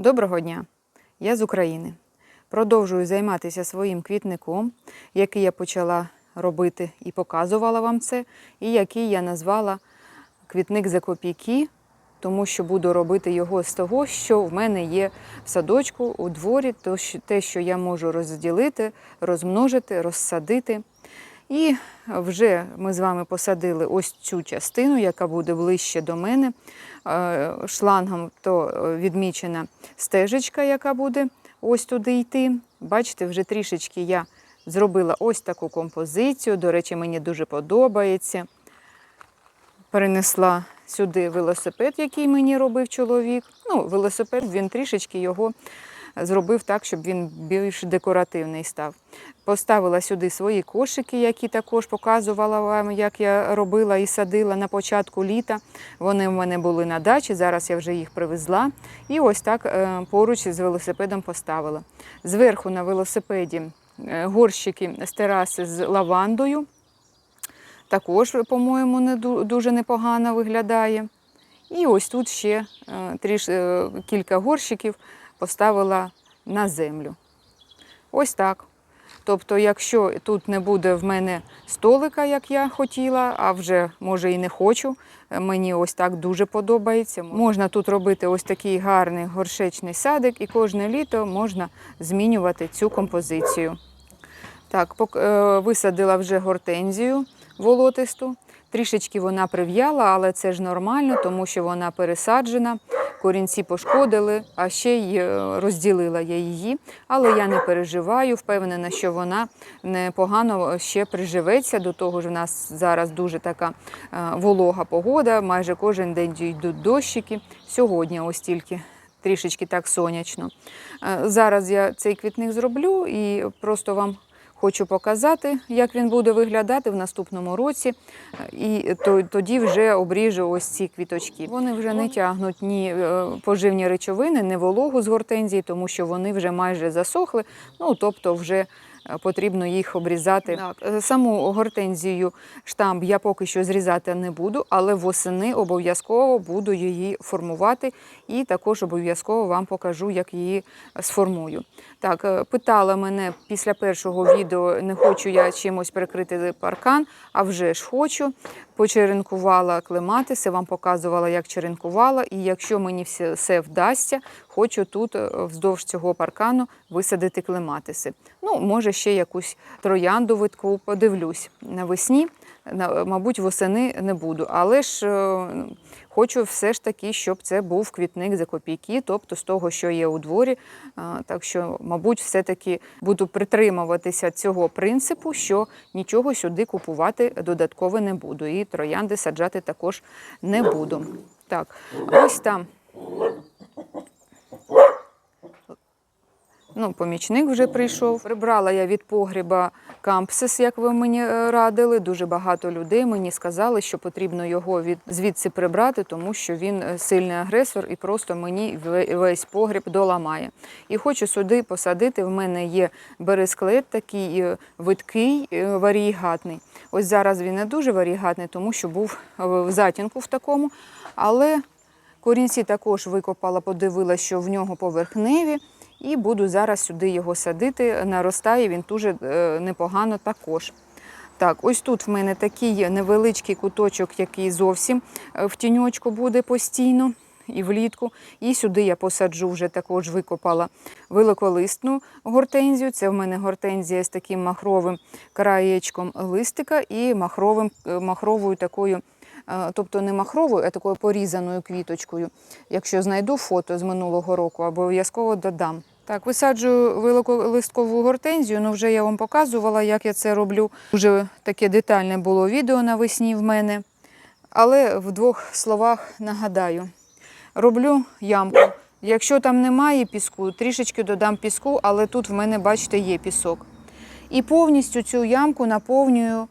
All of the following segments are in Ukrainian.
Доброго дня! Я з України. Продовжую займатися своїм квітником, який я почала робити і показувала вам це, і який я назвала квітник за копійки, тому що буду робити його з того, що в мене є в садочку, у дворі, то те, що я можу розділити, розмножити, розсадити. І вже ми з вами посадили ось цю частину, яка буде ближче до мене. Е, Шлангом то е, відмічена стежечка, яка буде ось туди йти. Бачите, вже трішечки я зробила ось таку композицію. До речі, мені дуже подобається. Перенесла сюди велосипед, який мені робив чоловік. Ну, велосипед він трішечки його зробив так, щоб він більш декоративний став. Поставила сюди свої кошики, які також показувала вам, як я робила і садила на початку літа. Вони в мене були на дачі, зараз я вже їх привезла. І ось так е, поруч з велосипедом поставила. Зверху на велосипеді е, горщики з тераси з лавандою. Також, по-моєму, не дуже непогано виглядає. І ось тут ще е, тріш, кілька горщиків поставила на землю. Ось так. Тобто, якщо тут не буде в мене столика, як я хотіла, а вже може і не хочу, е, мені ось так дуже подобається. Можна тут робити ось такий гарний горшечний садик, і кожне літо можна змінювати цю композицію. Так, е, висадила вже гортензію волотисту. Трішечки вона прив'яла, але це ж нормально, тому що вона пересаджена, корінці пошкодили, а ще й е, розділила я її. Але я не переживаю, впевнена, що вона непогано ще приживеться. До того ж, у нас зараз дуже така е, волога погода, майже кожен день йдуть дощики. Сьогодні ось тільки трішечки так сонячно. Е, Зараз я цей квітник зроблю і просто вам хочу показати, як він буде виглядати в наступному році. Е, І то- тоді вже обріжу ось ці квіточки. Вони вже не тягнуть ні е, поживні речовини, ні вологу з гортензії, тому що вони вже майже засохли. Ну тобто, вже потрібно їх обрізати. Так, е, саму гортензію штамб я поки що зрізати не буду, але восени обов'язково буду її формувати і також обов'язково вам покажу, як її сформую. Так, е, питала мене після першого відео, не хочу я чимось прикрити паркан, а вже ж хочу. Почеренкувала клематиси, вам показувала, як черенкувала. І якщо мені все, вдасться, хочу тут е, вздовж цього паркану висадити клематиси. Ну, може, ще якусь троянду витку подивлюсь навесні. Мабуть, восени не буду, але ж е, хочу все ж таки, щоб це був квітник за копійки, тобто з того, що є у дворі. Так що, мабуть, все-таки буду притримуватися цього принципу, що нічого сюди купувати додатково не буду. І троянди саджати також не буду. Так, ось там. Ну, помічник вже прийшов. Прибрала я від погріба кампсис, як ви мені е, радили. Дуже багато людей мені сказали, що потрібно його від звідси прибрати, тому що він е, сильний агресор і просто мені весь погріб доламає. І хочу сюди посадити. В мене є бересклет такий е, видкий, варієгатний. Ось зараз він не дуже варієгатний, тому що був в затінку в такому. Але корінці також викопала, подивилася, що в нього поверхневі. І буду зараз сюди його садити. Наростає він дуже е, непогано також. Так, ось тут в мене такий невеличкий куточок, який зовсім е, в тіньочку буде постійно і влітку. І сюди я посаджу вже також викопала великолистну гортензію. Це в мене гортензія з таким махровим краєчком листика і махровим, е, махровою такою. Тобто не махровою, а такою порізаною квіточкою. Якщо знайду фото з минулого року, обов'язково додам. Так, висаджую великолисткову гортензію, ну вже я вам показувала, як я це роблю. Дуже таке детальне було відео навесні в мене. Але в двох словах нагадаю: роблю ямку. Якщо там немає піску, трішечки додам піску, але тут в мене, бачите, є пісок. І повністю цю ямку наповнюю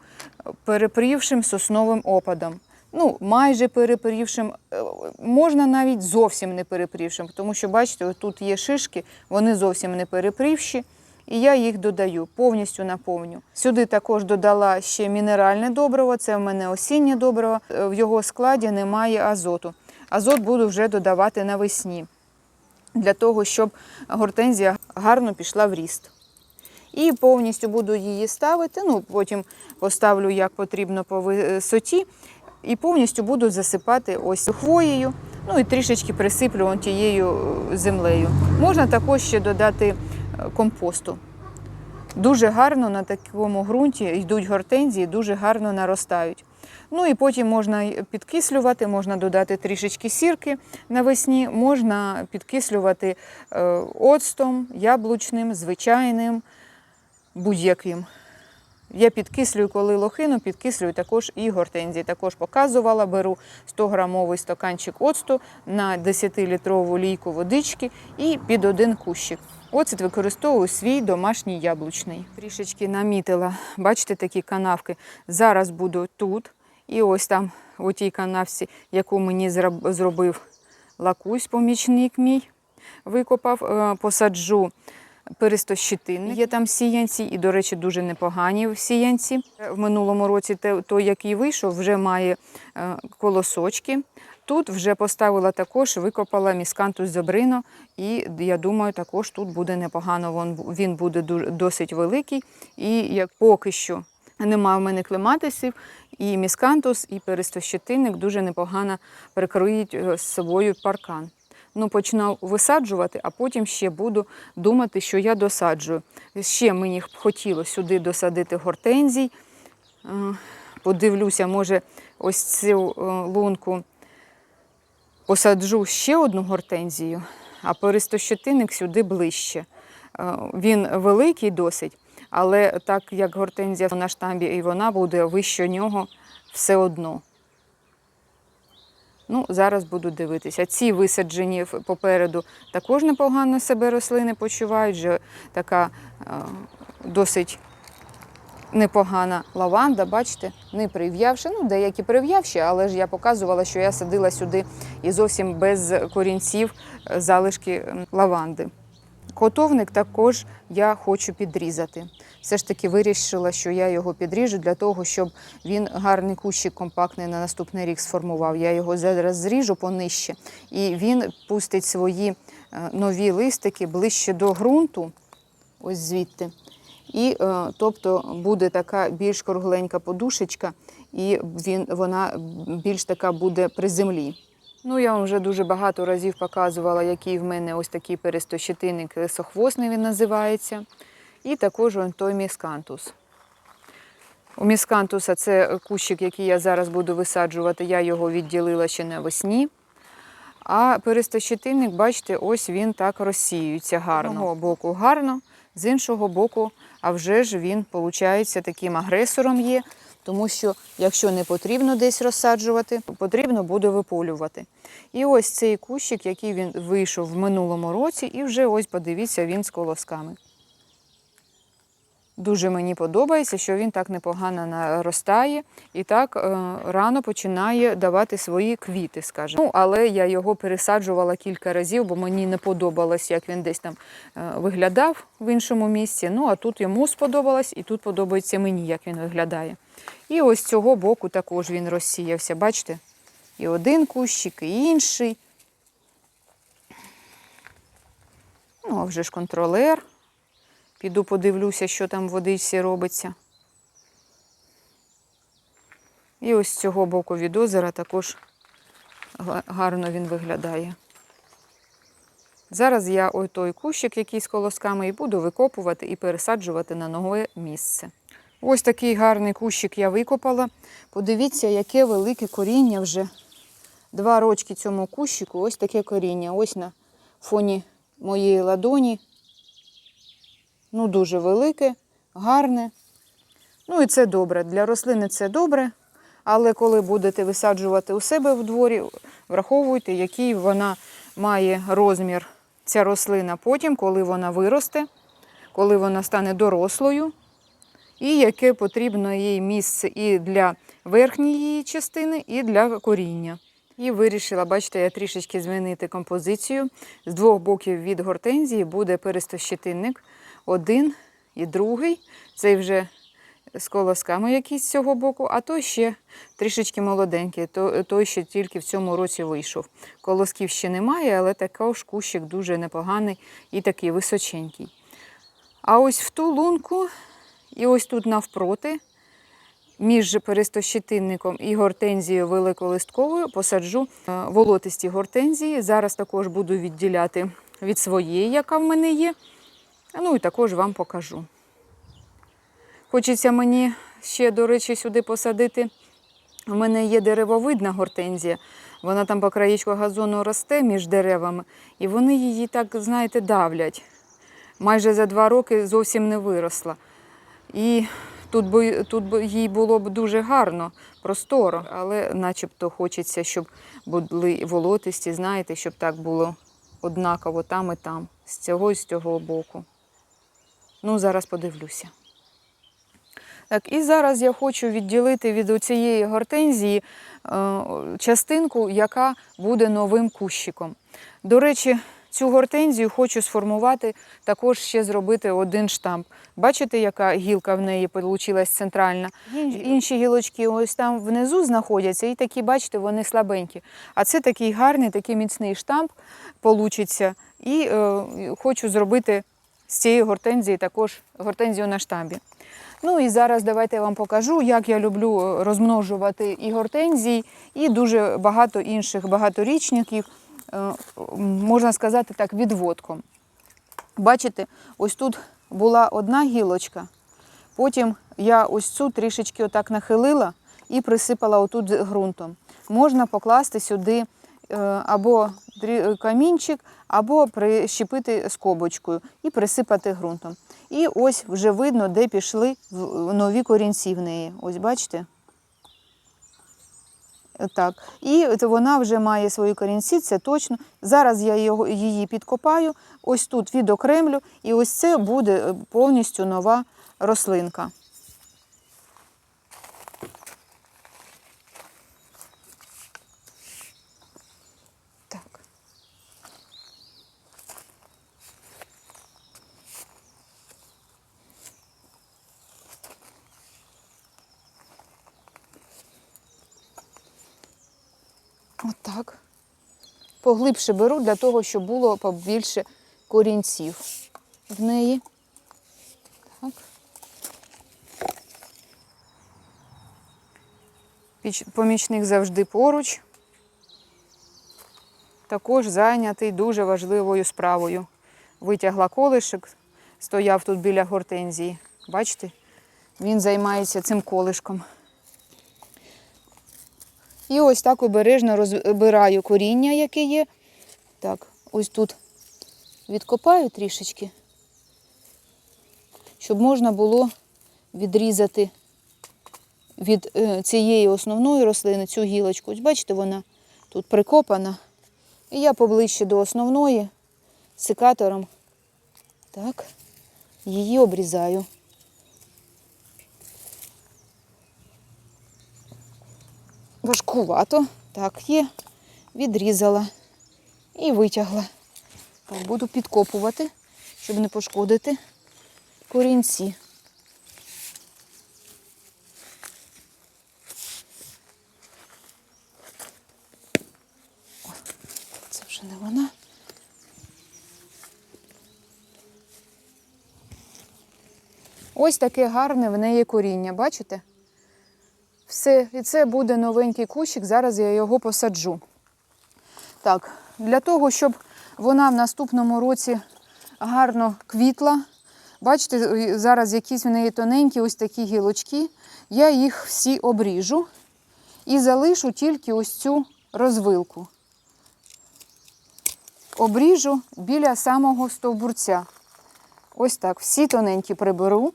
перепрівшим сосновим опадом. Ну, майже перепрівшим, Е, можна навіть зовсім не перепрівшим, тому що, бачите, тут є шишки, вони зовсім не перепрівші. І я їх додаю, повністю наповню. Сюди також додала ще мінеральне добриво, це в мене осіннє добриво. Е, В його складі немає азоту. Азот буду вже додавати навесні. для того, щоб гортензія гарно пішла в ріст. І повністю буду її ставити. Ну, потім поставлю як потрібно по висоті, і повністю буду засипати ось хвоєю. Ну і трішечки присиплю тією е, землею. Можна також ще додати е, компосту. Дуже гарно на такому ґрунті йдуть гортензії, дуже гарно наростають. Ну і потім можна підкислювати, можна додати трішечки сірки навесні, можна підкислювати е, оцтом, яблучним, звичайним, будь-яким. Я підкислюю, коли лохину, підкислюю також і гортензії. Також показувала, беру 100-грамовий стаканчик оцту на 10-літрову лійку водички і під один кущик. Оцет використовую свій домашній яблучний. Трішечки намітила, бачите, такі канавки. Зараз буду тут. І ось там, у тій канавці, яку мені зробив лакусь, помічник мій, викопав, е, посаджу перистощитинник. Є там сіянці, і, до речі, дуже непогані сіянці. В минулому році той, який вийшов, вже має е, колосочки. Тут вже поставила також, викопала міскантус зобрино, і я думаю, також тут буде непогано. Він буде досить великий. І як поки що немає в мене клематисів, і міскантус, і перистощитинник дуже непогано прикриють е, з собою паркан. Ну, почну висаджувати, а потім ще буду думати, що я досаджую. Ще мені б хотіло сюди досадити гортензій. Е, Подивлюся, може, ось цю е, лунку посаджу ще одну гортензію, а перистощетинник сюди ближче. Е, Він великий досить, але так як гортензія на штамбі і вона буде вище нього все одно. Ну, зараз буду дивитися. Ці висаджені попереду також непогано себе рослини почувають. Вже така е, досить непогана лаванда, бачите, не прив'явши. Ну, деякі прив'явші, але ж я показувала, що я садила сюди і зовсім без корінців е, залишки лаванди. Котовник також я хочу підрізати. Все ж таки вирішила, що я його підріжу для того, щоб він гарний кущик компактний на наступний рік сформував. Я його зараз зріжу понижче, і він пустить свої е, нові листики ближче до ґрунту, ось звідти. І е, тобто буде така більш кругленька подушечка, і він, вона більш така буде при землі. Ну, я вам вже дуже багато разів показувала, який в мене ось такий перестощетинник лисохвостний він називається. І також той міскантус. У міскантуса це кущик, який я зараз буду висаджувати, я його відділила ще навесні. А перестощетинник, бачите, ось він так розсіюється гарно. З одного боку гарно, з іншого боку, а вже ж він, виходить, таким агресором є, тому що якщо не потрібно десь розсаджувати, потрібно буде виполювати. І ось цей кущик, який він вийшов в минулому році, і вже ось подивіться, він з колосками. Дуже мені подобається, що він так непогано наростає і так е, рано починає давати свої квіти, скажімо. Ну, але я його пересаджувала кілька разів, бо мені не подобалось, як він десь там е, виглядав в іншому місці. Ну а тут йому сподобалось, і тут подобається мені, як він виглядає. І ось цього боку також він розсіявся. Бачите? І один кущик, і інший. Ну, а вже ж контролер. Піду подивлюся, що там в водичці робиться. І ось з цього боку від озера також гарно він виглядає. Зараз я ой той кущик, який з колосками, і буду викопувати і пересаджувати на нове місце. Ось такий гарний кущик я викопала. Подивіться, яке велике коріння вже. Два рочки цьому кущику, ось таке коріння. Ось на фоні моєї ладоні. Ну, дуже велике, гарне. Ну і це добре. Для рослини це добре. Але коли будете висаджувати у себе в дворі, враховуйте, який вона має розмір, ця рослина потім, коли вона виросте, коли вона стане дорослою, і яке потрібно їй місце і для верхньої її частини, і для коріння. І вирішила, бачите, я трішечки змінити композицію. З двох боків від гортензії буде перистощетинник. Один і другий. Цей вже з колосками якісь з цього боку, а той ще трішечки молоденький, то- той ще тільки в цьому році вийшов. Колосків ще немає, але також кущик дуже непоганий і такий височенький. А ось в ту лунку, і ось тут навпроти, між перистощитинником і гортензією великолистковою посаджу е, волотисті гортензії. Зараз також буду відділяти від своєї, яка в мене є. Ну і також вам покажу. Хочеться мені ще, до речі, сюди посадити. У мене є деревовидна гортензія. Вона там по краєчку газону росте між деревами, і вони її так, знаєте, давлять. Майже за два роки зовсім не виросла. І тут би, тут би їй було б дуже гарно, просторо, але начебто хочеться, щоб були волотисті, знаєте, щоб так було однаково там і там, з цього і з цього боку. Ну, зараз подивлюся. Так, і зараз я хочу відділити від цієї гортензії е, частинку, яка буде новим кущиком. До речі, цю гортензію хочу сформувати, також ще зробити один штамп. Бачите, яка гілка в неї вийшла центральна? Інші гілочки ось там внизу знаходяться, і такі, бачите, вони слабенькі. А це такий гарний, такий міцний штамп получиться. І е, хочу зробити з цієї гортензії також гортензію на штамбі. Ну і зараз давайте я вам покажу, як я люблю е, розмножувати і гортензії, і дуже багато інших багаторічників, е, можна сказати так, відводком. Бачите, ось тут була одна гілочка, потім я ось цю трішечки отак нахилила і присипала отут ґрунтом. Можна покласти сюди е, або камінчик, або прищепити скобочкою і присипати ґрунтом. І ось вже видно, де пішли нові корінці в неї. Ось бачите? Так. І вона вже має свої корінці, це точно. Зараз я її підкопаю, ось тут відокремлю, і ось це буде повністю нова рослинка. Так. Отак. Поглибше беру для того, щоб було побільше корінців в неї. Так. Помічник завжди поруч. Також зайнятий дуже важливою справою. Витягла колишок, стояв тут біля гортензії. Бачите, він займається цим колишком. І ось так обережно розбираю коріння, яке є. Так, ось тут відкопаю трішечки, щоб можна було відрізати від е, цієї основної рослини цю гілочку. Ось бачите, вона тут прикопана. І я поближче до основної секатором так, її обрізаю. Важкувато. Так, є. Відрізала і витягла. Так, буду підкопувати, щоб не пошкодити корінці. Це вже не вона. Ось таке гарне в неї коріння, бачите? Все, і це буде новенький кущик, зараз я його посаджу. Так, для того, щоб вона в наступному році гарно квітла, бачите, зараз якісь в неї тоненькі ось такі гілочки, я їх всі обріжу і залишу тільки ось цю розвилку. Обріжу біля самого стовбурця. Ось так, всі тоненькі приберу.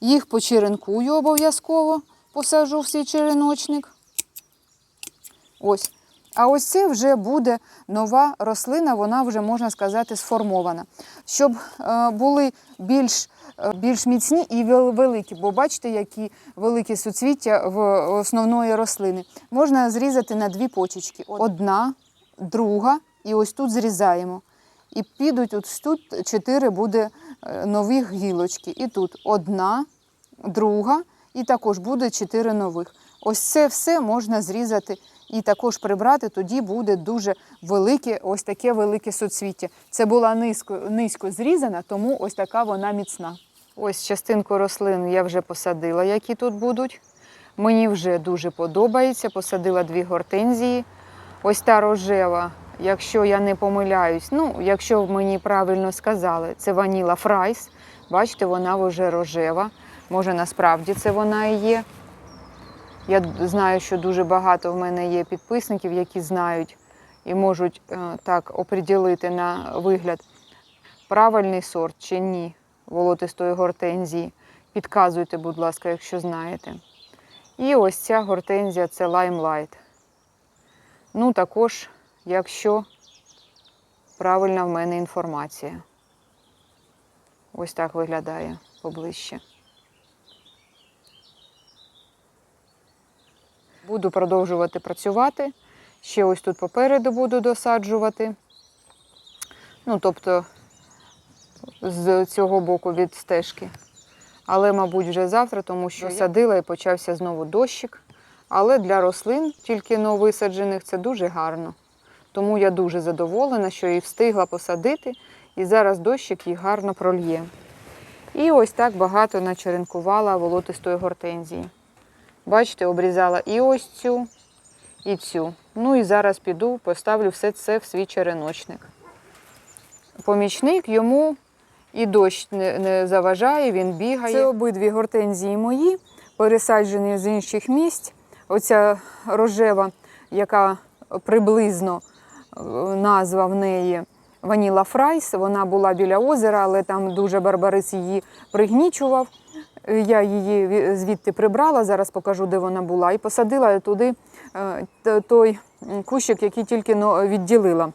Їх почеренкую обов'язково, посажу в свій череночник. Ось. А ось це вже буде нова рослина, вона вже, можна сказати, сформована. Щоб е, були більш, е, більш міцні і великі, бо бачите, які великі суцвіття в основної рослини. Можна зрізати на дві почечки. Одна, друга, і ось тут зрізаємо. І підуть от тут чотири буде е, нових гілочки. І тут одна, друга, і також буде чотири нових. Ось це все можна зрізати і також прибрати, тоді буде дуже велике, ось таке велике суцвіття. Це була низько, низько зрізана, тому ось така вона міцна. Ось частинку рослин я вже посадила, які тут будуть. Мені вже дуже подобається. Посадила дві гортензії. Ось та рожева, якщо я не помиляюсь, ну, якщо мені правильно сказали, це ваніла фрайс. Бачите, вона вже рожева. Може, насправді це вона і є. Я знаю, що дуже багато в мене є підписників, які знають і можуть е, так оприділити на вигляд правильний сорт чи ні волотистої гортензії. Підказуйте, будь ласка, якщо знаєте. І ось ця гортензія це лаймлайт. Ну, також, якщо правильна в мене інформація. Ось так виглядає поближче. Буду продовжувати працювати. Ще ось тут попереду буду досаджувати. Ну, тобто з цього боку від стежки. Але, мабуть, вже завтра, тому що садила і почався знову дощик. Але для рослин, тільки но висаджених, це дуже гарно. Тому я дуже задоволена, що її встигла посадити, і зараз дощик їх гарно прольє. І ось так багато начеренкувала волотистої гортензії. Бачите, обрізала і ось цю, і цю. Ну і зараз піду, поставлю все це в свій череночник. Помічник йому і дощ не, заважає, він бігає. Це обидві гортензії мої, пересаджені з інших місць. Оця рожева, яка приблизно назва в неї Ваніла Фрайс. Вона була біля озера, але там дуже барбарис її пригнічував. Я її звідти прибрала, зараз покажу, де вона була, і посадила туди е, той кущик, який тільки відділила.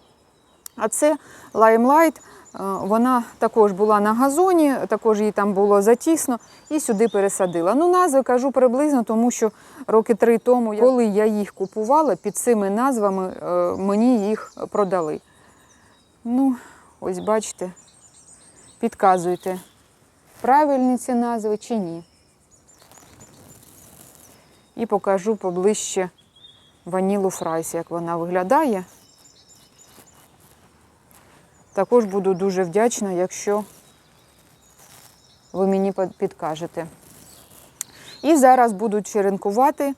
А це лаймлайт. Е, Вона також була на газоні, також їй там було затісно, і сюди пересадила. Ну, назви кажу приблизно, тому що роки три тому, коли я їх купувала, під цими назвами е, мені їх продали. Ну, ось бачите, підказуйте, правильні ці назви чи ні. І покажу поближче ванілу фрайс, як вона виглядає. Також буду дуже вдячна, якщо ви мені підкажете. І зараз буду черенкувати,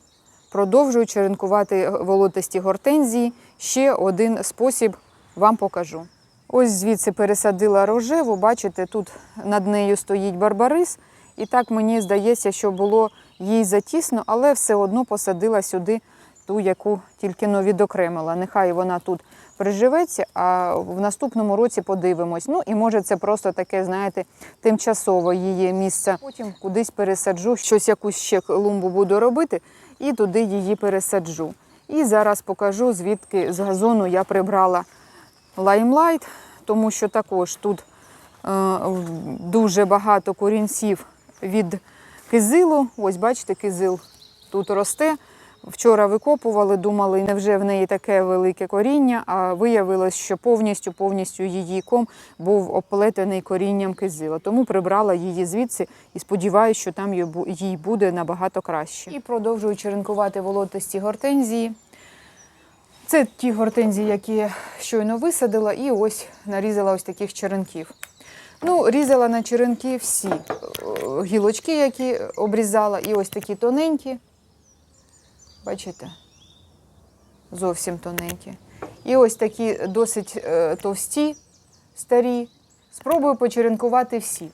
продовжую черенкувати волотисті гортензії. Ще один спосіб вам покажу. Ось звідси пересадила рожеву, бачите, тут над нею стоїть барбарис. І так мені здається, що було їй затісно, але все одно посадила сюди ту, яку тільки но відокремила. Нехай вона тут приживеться, а в наступному році подивимось. Ну і може це просто таке, знаєте, тимчасове її місце. Потім кудись пересаджу, щось якусь ще клумбу буду робити, і туди її пересаджу. І зараз покажу, звідки з газону я прибрала лаймлайт, тому що також тут е, дуже багато корінців від кизилу. Ось бачите, кизил тут росте. Вчора викопували, думали, невже в неї таке велике коріння, а виявилось, що повністю повністю її ком був оплетений корінням кизила. Тому прибрала її звідси і сподіваюся, що там їй буде набагато краще. І продовжую черенкувати волотисті гортензії. Це ті гортензії, які щойно висадила, і ось нарізала ось таких черенків. Ну, різала на черенки всі е, гілочки, які обрізала, і ось такі тоненькі. Бачите? Зовсім тоненькі. І ось такі досить е, товсті, старі. Спробую почеренкувати всі.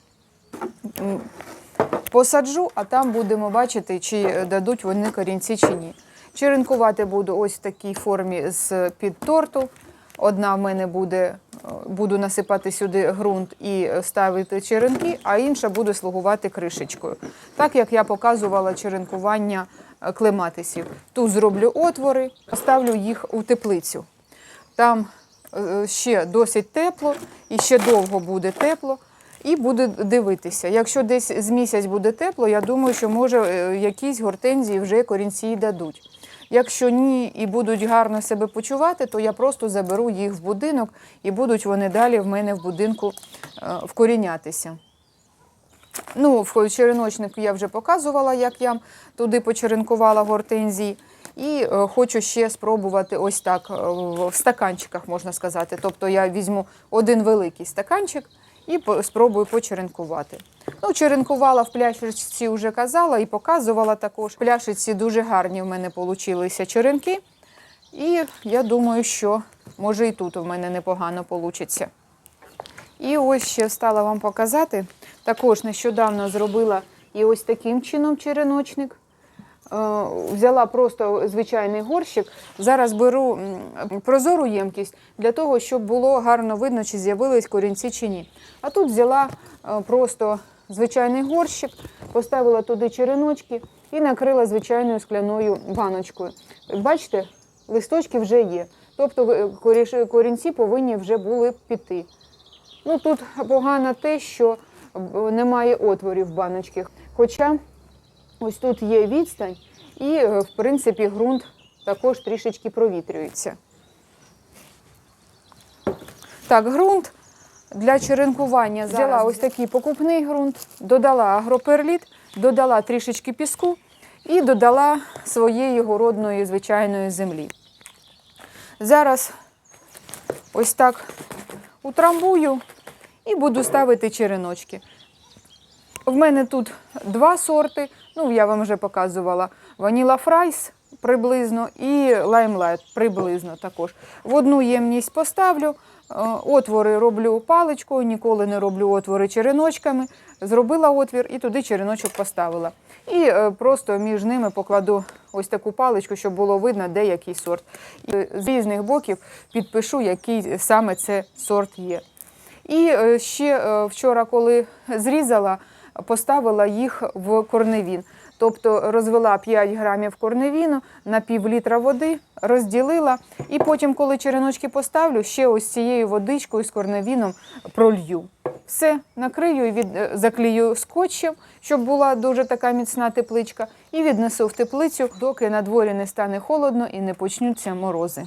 Посаджу, а там будемо бачити, чи дадуть вони корінці чи ні. Черенкувати буду ось в такій формі з під торту. Одна в мене буде, е, буду насипати сюди ґрунт і ставити черенки, а інша буде слугувати кришечкою. Так як я показувала черенкування клематисів. Тут зроблю отвори, поставлю їх у теплицю. Там е, ще досить тепло і ще довго буде тепло. І буде дивитися. Якщо десь з місяць буде тепло, я думаю, що може е, якісь гортензії вже корінці дадуть. Якщо ні і будуть гарно себе почувати, то я просто заберу їх в будинок і будуть вони далі в мене в будинку е, вкорінятися. Ну, в череночник я вже показувала, як я туди почеренкувала гортензії. І е, хочу ще спробувати ось так е, в стаканчиках, можна сказати. Тобто я візьму один великий стаканчик і спробую почеренкувати. Ну, черенкувала в пляшечці, вже казала і показувала також. В пляшечці дуже гарні в мене получилися черенки. І я думаю, що може і тут у мене непогано вийде. І ось ще встала вам показати. Також нещодавно зробила і ось таким чином череночник. Е, Взяла просто звичайний горщик. Зараз беру прозору ємкість для того, щоб було гарно видно, чи з'явились корінці чи ні. А тут взяла е, просто звичайний горщик, поставила туди череночки і накрила звичайною скляною баночкою. Бачите, листочки вже є. Тобто корінці повинні вже були піти. Ну тут погано те, що немає отворів в баночці. Хоча ось тут є відстань, і е, в принципі ґрунт також трішечки провітрюється. Так, ґрунт для черенкування взяла ось такий покупний ґрунт, додала агроперліт, додала трішечки піску і додала своєї городної звичайної землі. Зараз ось так утрамбую і буду ставити череночки. В мене тут два сорти. Ну, я вам вже показувала ваніла фрайс приблизно і лаймлайт приблизно також. В одну ємність поставлю, е, отвори роблю паличкою, ніколи не роблю отвори череночками. Зробила отвір і туди череночок поставила. І е, просто між ними покладу ось таку паличку, щоб було видно, де який сорт. І з різних боків підпишу, який саме це сорт є. І е, ще е, вчора, коли зрізала, поставила їх в корневін. Тобто розвела 5 грамів корневіну на пів літра води, розділила, і потім, коли череночки поставлю, ще ось цією водичкою з корневіном пролью. Все, накрию і від... е, заклею скотчем, щоб була дуже така міцна тепличка, і віднесу в теплицю, доки на дворі не стане холодно і не почнуться морози.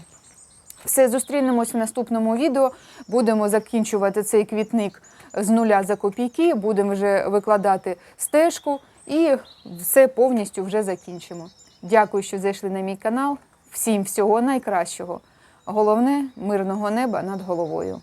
Все, зустрінемось в наступному відео. Будемо закінчувати цей квітник з нуля за копійки, будемо вже викладати стежку і все повністю вже закінчимо. Дякую, що зайшли на мій канал. Всім всього найкращого. Головне мирного неба над головою.